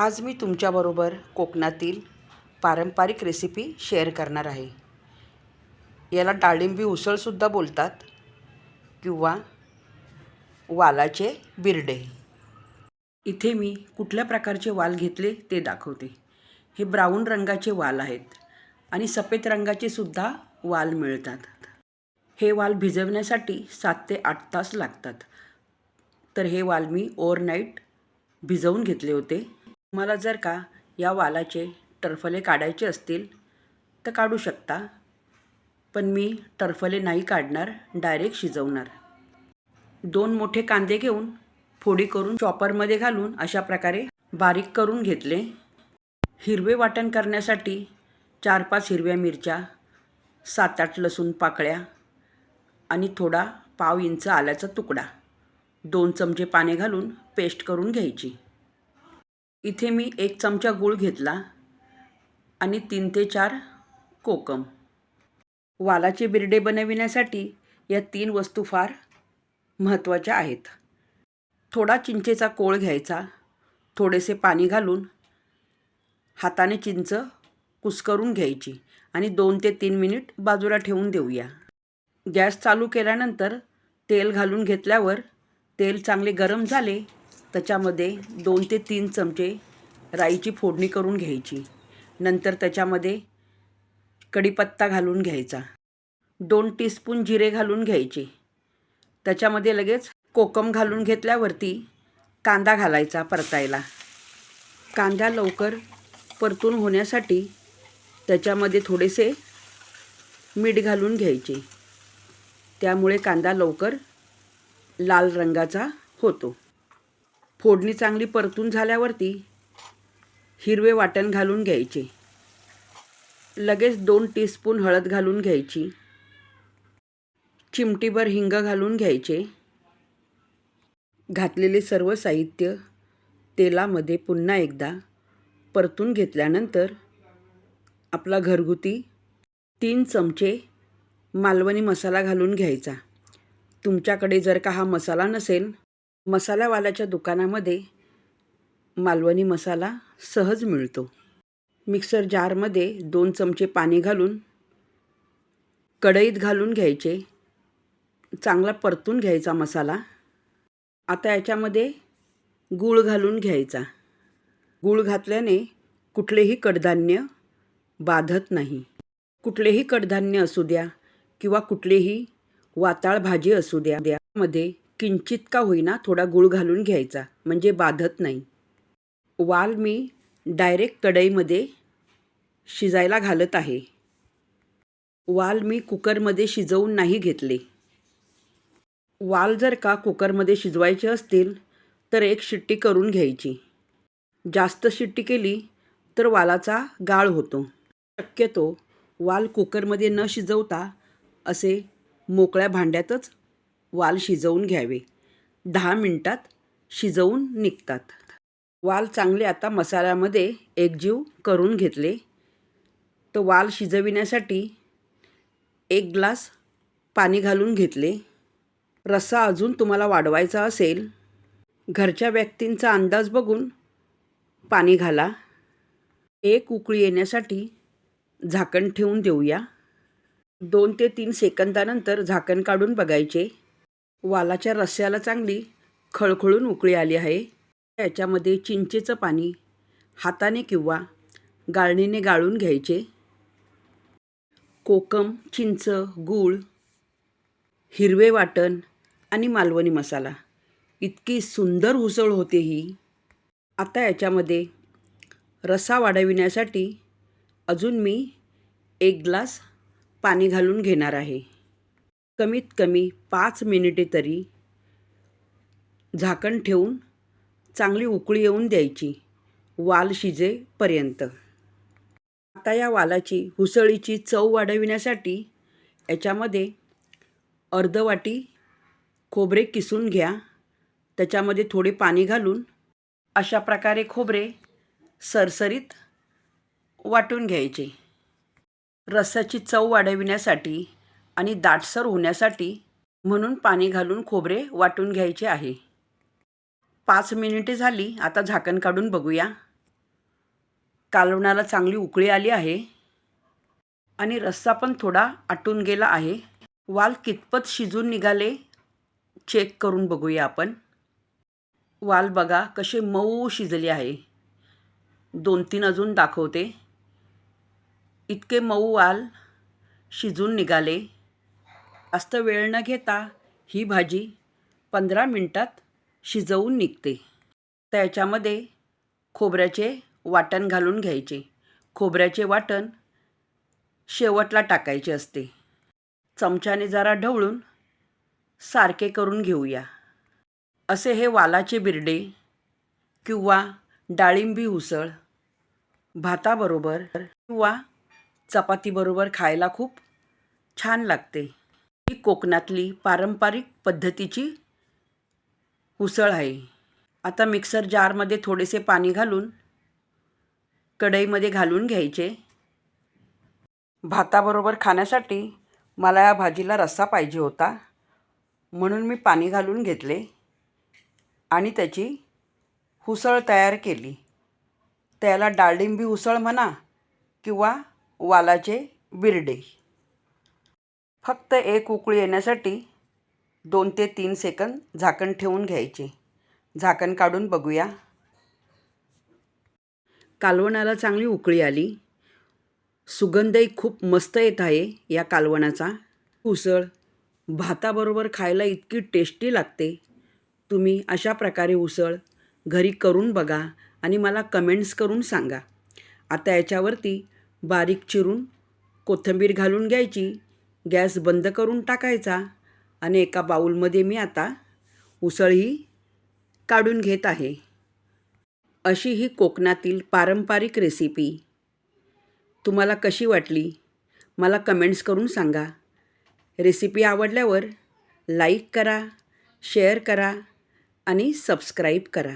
आज मी तुमच्याबरोबर कोकणातील पारंपरिक रेसिपी शेअर करणार आहे. याला डाळिंबी उसळसुद्धा बोलतात किंवा वालाचे बिरडे. इथे मी कुठल्या प्रकारचे वाल घेतले ते दाखवते. हे ब्राऊन रंगाचे वाल आहेत आणि सफेद रंगाचे सुद्धा वाल मिळतात. हे वाल भिजवण्यासाठी सात ते आठ तास लागतात. तर हे वाल मी ओव्हरनाईट भिजवून घेतले होते. तुम्हाला जर का या वालाचे टरफले काढायचे असतील तर काढू शकता. पण मी टरफले नाही काढणार डायरेक्ट शिजवणार. दोन मोठे कांदे घेऊन फोडी करून चॉपरमध्ये घालून अशा प्रकारे बारीक करून घेतले. हिरवे वाटण करण्यासाठी चार पाच हिरव्या मिरच्या सात आठ लसूण पाकळ्या आणि थोडा पाव इंच आल्याचा तुकडा. दोन चमचे पाणी घालून पेस्ट करून घ्यायची. इथे मी एक चमचा गूळ घेतला आणि तीन ते चार कोकम. वालाचे बिरडे बनविण्यासाठी या तीन वस्तू फार महत्त्वाच्या आहेत. थोडा चिंचेचा कोळ घ्यायचा थोडेसे पाणी घालून हाताने चिंच कुस्करून घ्यायची आणि दोन ते तीन मिनिट बाजूला ठेवून देऊया. गॅस चालू केल्यानंतर तेल घालून घेतल्यावर तेल चांगले गरम झाले त्याच्यामध्ये दोन ते तीन चमचे राईची फोडणी करून घ्यायची. नंतर त्याच्यामध्ये कढीपत्ता घालून घ्यायचा. दोन टीस्पून जिरे घालून घ्यायचे. त्याच्यामध्ये लगेच कोकम घालून घेतल्यावरती कांदा घालायचा परतायला. कांदा लवकर परतून होण्यासाठी त्याच्यामध्ये थोडेसे मीठ घालून घ्यायचे. त्यामुळे कांदा लवकर लाल रंगाचा होतो. फोडणी चांगली परतून झाल्यावरती हिरवे वाटण घालून घ्यायचे. लगेच दोन टीस्पून हळद घालून घ्यायची. चिमटीभर हिंग घालून घ्यायचे. घातलेले सर्व साहित्य तेलामध्ये पुन्हा एकदा परतून घेतल्यानंतर आपला घरगुती तीन चमचे मालवणी मसाला घालून घ्यायचा. तुमच्याकडे जर का हा मसाला नसेल मसालावाल्याच्या दुकानामध्ये मालवणी मसाला सहज मिळतो. मिक्सर जारमध्ये दोन चमचे पाणी घालून कढईत घालून घ्यायचे. चांगला परतून घ्यायचा मसाला. आता याच्यामध्ये गूळ घालून घ्यायचा. गूळ घातल्याने कुठलेही कडधान्य बाधत नाही. कुठलेही कडधान्य असू द्या किंवा कुठलेही वाताळ भाजी असू द्या त्यामध्ये किंचित का होईना थोडा गूळ घालून घ्यायचा म्हणजे बाधत नाही. वाल मी डायरेक्ट कढईमध्ये शिजायला घालत आहे. वाल मी कुकरमध्ये शिजवून नाही घेतले. वाल जर का कुकरमध्ये शिजवायचे असतील तर एक शिट्टी करून घ्यायची. जास्त शिट्टी केली तर वालाचा गाळ होतो. शक्यतो वाल कुकरमध्ये न शिजवता असे मोकळ्या भांड्यातच वाल शिजवून घ्यावे. दहा मिनटात शिजवून निघतात. वाल चांगले आता मसाल्यामध्ये एकजीव करून घेतले. तर वाल शिजविण्यासाठी एक ग्लास पाणी घालून घेतले. रस्सा अजून तुम्हाला वाढवायचा असेल. घरच्या व्यक्तींचा अंदाज बघून पाणी घाला. एक उकळी येण्यासाठी झाकण ठेवून देऊया. दोन ते तीन सेकंदानंतर झाकण काढून बघायचे. वालाच्या रस्स्याला चांगली खळखळून उकळी आली आहे. याच्यामध्ये चिंचेचं पाणी हाताने किंवा गाळणीने गाळून घ्यायचे. कोकम चिंच गूळ हिरवे वाटण आणि मालवणी मसाला. इतकी सुंदर उसळ होते ही. आता याच्यामध्ये रसा वाढविण्यासाठी अजून मी एक ग्लास पाणी घालून घेणार आहे. कमीत कमी पाच मिनिटे तरी झाकण ठेवून चांगली उकळी येऊन द्यायची वाल शिजेपर्यंत. आता या वालाची हुसळीची चव वाढविण्यासाठी याच्यामध्ये अर्ध वाटी खोबरे किसून घ्या त्याच्यामध्ये थोडे पाणी घालून अशा प्रकारे खोबरे सरसरीत वाटून घ्यायचे. रस्साची चव वाढविण्यासाठी आणि दाटसर होण्यासाठी म्हणून पाणी घालून खोबरे वाटून घ्यायचे आहे. पाच मिनिटे झाली आता झाकण काढून बघूया. कालवणाला चांगली उकळी आली आहे. आणि रस्सा पण थोडा आटून गेला आहे. वाल कितपत शिजून निघाले चेक करून बघूया आपण. वाल बघा कसे मऊ शिजले आहे. दोन तीन अजून दाखवते. इतके मऊ वाल शिजून निघाले. जास्त वेळ न घेता ही भाजी पंधरा मिनटात शिजवून निघते. त्याच्यामध्ये खोबऱ्याचे वाटण घालून घ्यायचे. खोबऱ्याचे वाटण शेवटला टाकायचे असते. चमच्याने जरा ढवळून सारखे करून घेऊया. असे हे वालाचे बिरडे किंवा डाळिंबी उसळ भाताबरोबर किंवा चपातीबरोबर खायला खूप छान लागते. ही कोकणातली पारंपरिक पद्धतीची उसळ आहे. आता मिक्सर जारमध्ये थोडेसे पाणी घालून कढईमध्ये घालून घ्यायचे. भाताबरोबर खाण्यासाठी मला या भाजीला रस्सा पाहिजे होता म्हणून मी पाणी घालून घेतले आणि त्याची उसळ तयार केली. त्याला डाळिंबी उसळ म्हणा किंवा वालाचे बिरडे. फक्त एक उकळी येण्यासाठी दोन ते तीन सेकंद झाकण ठेवून घ्यायचे. झाकण काढून बघूया. कालवणाला चांगली उकळी आली. सुगंधही खूप मस्त येत आहे या कालवणाचा. उसळ भाताबरोबर खायला इतकी टेस्टी लागते. तुम्ही अशा प्रकारे उसळ घरी करून बघा आणि मला कमेंट्स करून सांगा. आता याच्यावरती बारीक चिरून कोथिंबीर घालून घ्यायची. गॅस बंद करून टाकायचा आणि एका बाऊलमध्ये मी आता उसळ ही काढून घेत आहे. अशी ही कोकणातील पारंपरिक रेसिपी तुम्हाला कशी वाटली? मला कमेंट्स करून सांगा. रेसिपी आवडल्यावर लाईक करा शेअर करा आणि सबस्क्राईब करा.